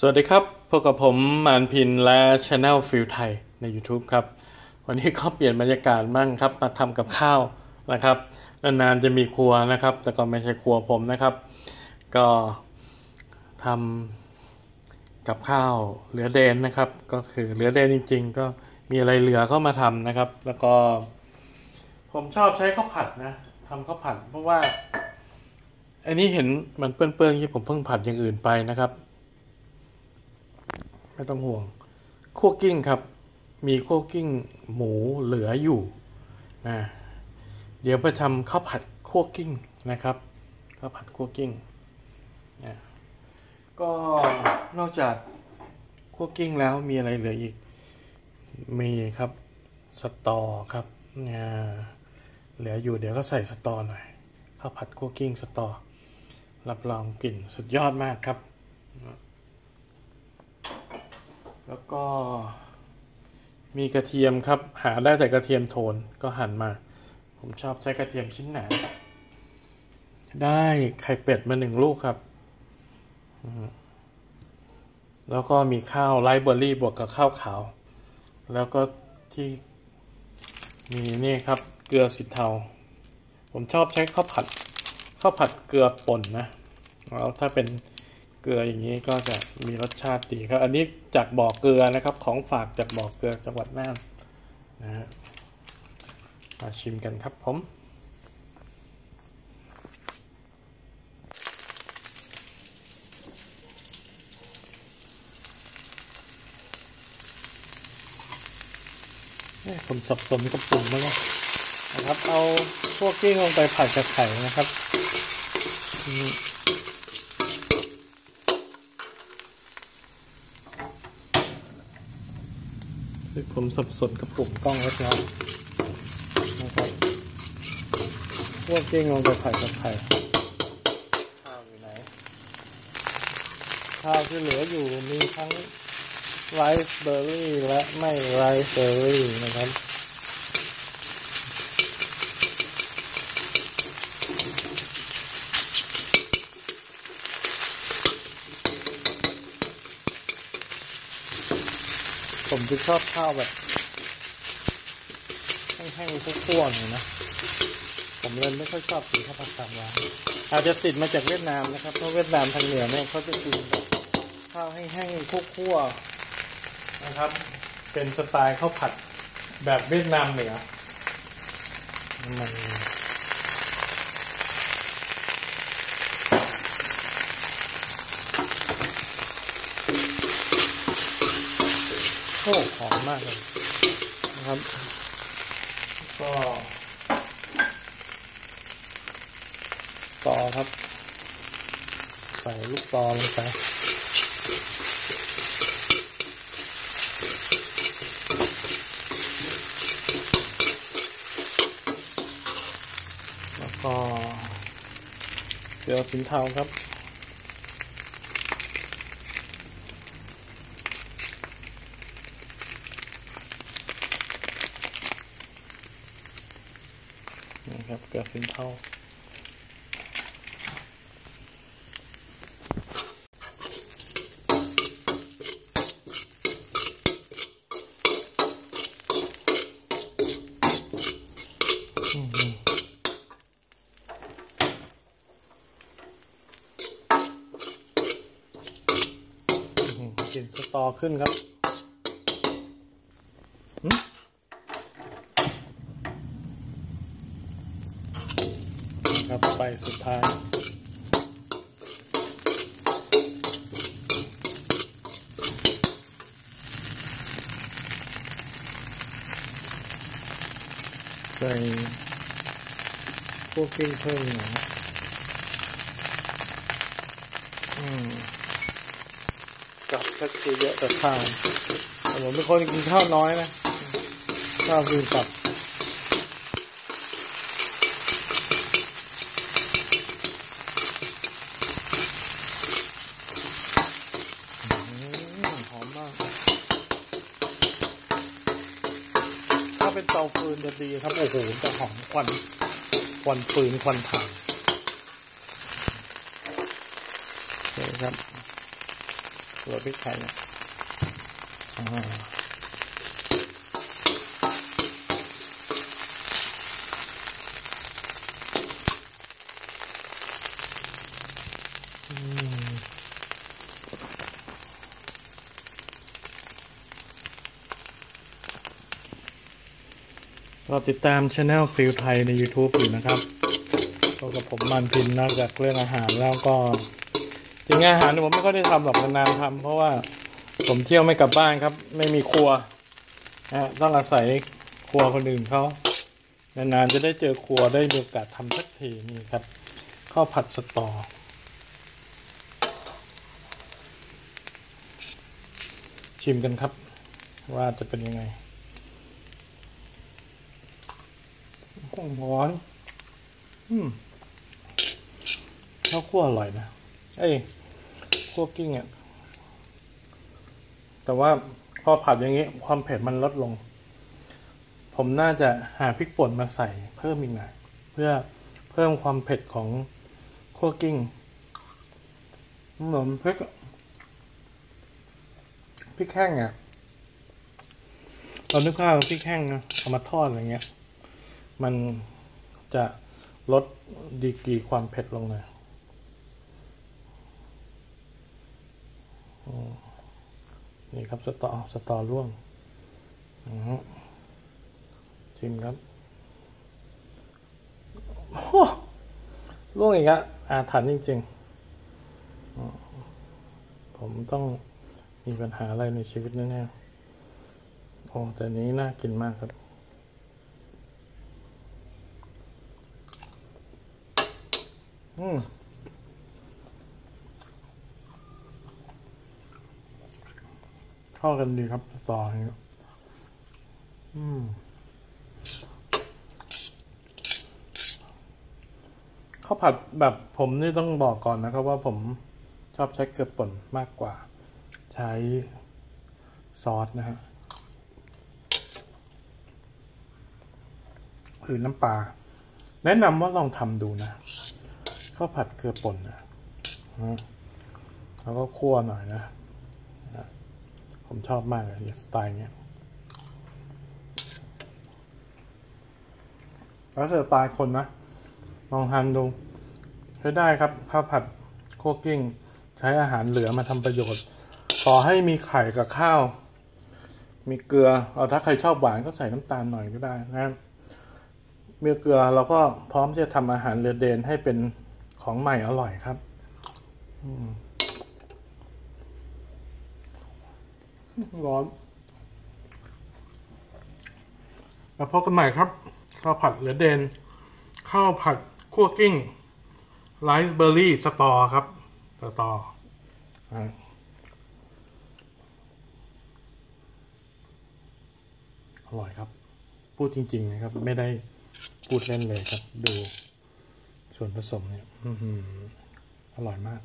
สวัสดีครับ พบกับผมมานพินและช anel ฟิลไทยใน YouTube ครับ วันนี้ก็เปลี่ยนบรรยากาศมั่งครับ มาทำกับข้าวนะครับ นานๆจะมีครัวนะครับ แต่ก็ไม่ใช่ครัวผมนะครับ ก็ทำกับข้าวเหลือเดนนะครับ ก็คือเหลือเดนจริง ๆ ก็มีอะไรเหลือก็มาทำนะครับ แล้วก็ ผมชอบใช้ข้าวผัดนะทำข้าวผัดเพราะว่า อันนี้เห็นมันเปื้อนๆที่ผมเพิ่งผัดอย่างอื่นไปนะครับ ไม่ต้องห่วงคั่วกิ้งครับ มีคั่วกิ้งหมูเหลืออยู่นะเดี๋ยวไปทำข้าวผัดคั่วกิ้งนะครับข้าวผัดคั่วกิ้งนะก็นอกจากคั่วกิ้งแล้วมีอะไรเหลืออีก มีครับสตอครับนะเหลืออยู่เดี๋ยวก็ใส่สตอหน่อยข้าวผัดคั่วกิ้งสตอรับรองกลิ่นสุดยอดมากครับ แล้วก็มีกระเทียมครับ หาได้แต่กระเทียมโทนก็หั่นมา ผมชอบใช้กระเทียมชิ้นหนา ได้ไข่เป็ดมาหนึ่งลูกครับ แล้วก็มีข้าวไรเบอร์รี่บวกกับข้าวขาว แล้วก็ที่มีนี่ครับ เกลือสีเทา ผมชอบใช้ข้าวผัดข้าวผัดเกลือป่นนะแล้วถ้าเป็น เกลืออย่างนี้ก็จะมีรสชาติดีครับ อันนี้จากบ่อเกลือนะครับของฝากจากบ่อเกลือจังหวัดน่านนะฮะมาชิมกันครับผมผมสับสนกับปุ่มแล้วนะครับ เอาพวกกิ้งลงไปผัดกับไข่นะครับ ผมสับสนกับปุ่มกล้องแล้วนะครับพวกเก้งลงไปผัดกับไข่ข้าวอยู่ไหน ข้าวที่เหลืออยู่มีทั้งไรซ์เบอร์รี่และไม่ไรซ์เบอร์รี่นะครับ ผมจะชอบข้าวแบบแห้งๆคั่วๆหน่อยนะ ผมเลยไม่ค่อยชอบกินข้าวผัดสามร้านอาจจะติดมาจากเวียดนามนะครับ เพราะเวียดนามทางเหนือเนี่ยเขาจะกินแบบข้าวแห้งๆคั่วๆนะครับ เป็นสไตล์ข้าวผัดแบบเวียดนามเหนือมัน โอ้หอมมากเลยนะครับ ก็ต่อครับ ใส่ลูกตอลงไปแล้วก็เกลือสินเทาครับ นี่ ครับเกลือสินเทากลิ่นสตอขึ้นครับนะครับ ไปสุดท้าย ใส่พวกกิ้งเพิ่มหน่อยอืมกับก็คือเยอะแต่ข้าวผมเป็นคนกินข้าวน้อยนะ ข้าวคือกับหอมมาก ถ้า เป็นเตาฟืนจะดีครับ โอ้โหจะหอมควันควันฟืนควันถ่านโอเคครับโรยพริกไทยเนี่ย เราติดตามช anel ฟิลไทยใน YouTube อยู่นะครับก็กับผมมันพินนอกจากเรื่องอาหารแล้วก็จริงอาหารผมไม่ค่อยได้ทำหรอกนานๆทำเพราะว่าผมเที่ยวไม่กลับบ้านครับ ไม่มีครัวนะต้องอาศัยครัวคนอื่นเขานานๆจะได้เจอครัวได้มีโอกาสทำสักทีนี่ครับข้าวผัดสตอชิมกันครับว่าจะเป็นยังไง ร้อนอืมข้าวคั่วอร่อยนะเอ้ยคั่วกิ้งอะแต่ว่าพอผัดอย่างนี้ ความเผ็ดมันลดลง ผมน่าจะหาพริกป่นมาใส่เพิ่มอีกหน่อยเพื่อเพิ่มความเผ็ดของคั่วกิ้งเหมือนพริกพริกแห้งอะเรานึกภาพพริกแห้งนะเอามาทอดอะไรเงี้ย มันจะลดดีกรีความเผ็ดลงหน่อยนี่ครับสตอสตอร่วงชิมครับโอ้ร่วงอีกอะอาถรรพ์จริงๆ ผมต้องมีปัญหาอะไรในชีวิตแน่ๆโอ้แต่นี้น่ากินมากครับ อืมเข้ากันดีครับต่ออย่างเงี้ยอืมข้าวผัดแบบผมนี่ต้องบอกก่อนนะครับว่าผมชอบใช้เกลือป่นมากกว่า ใช้ซอสนะฮะหรือน้ำปลาแนะนำว่าลองทำดูนะ ข้าวผัดเกลือป่นนะแล้วก็คั่วหน่อยนะ ผมชอบมากเลยสไตล์เนี้ยแล้วสไตล์คนนะ ลองทำดูใช้ได้ครับข้าวผัดโคกกิ้ง ใช้อาหารเหลือมาทำประโยชน์ ต่อให้มีไข่กับข้าว มีเกลือเอาถ้าใครชอบหวานก็ใส่น้ำตาลหน่อยก็ได้นะมีเกลือเราก็พร้อมที่จะทำอาหารเรือเดนให้เป็น ของใหม่อร่อยครับอืมร้อนแล้วพบกันใหม่ครับ ข้าวผัดเรือเดน ข้าวผัดคั่วกิ้งไรซ์เบอร์รี่สตอครับ สตอออร่อยครับ พูดจริง ๆ นะครับ ไม่ได้พูดเล่นเลยครับ ดู ส่วนผสมเนี่ยอร่อยมาก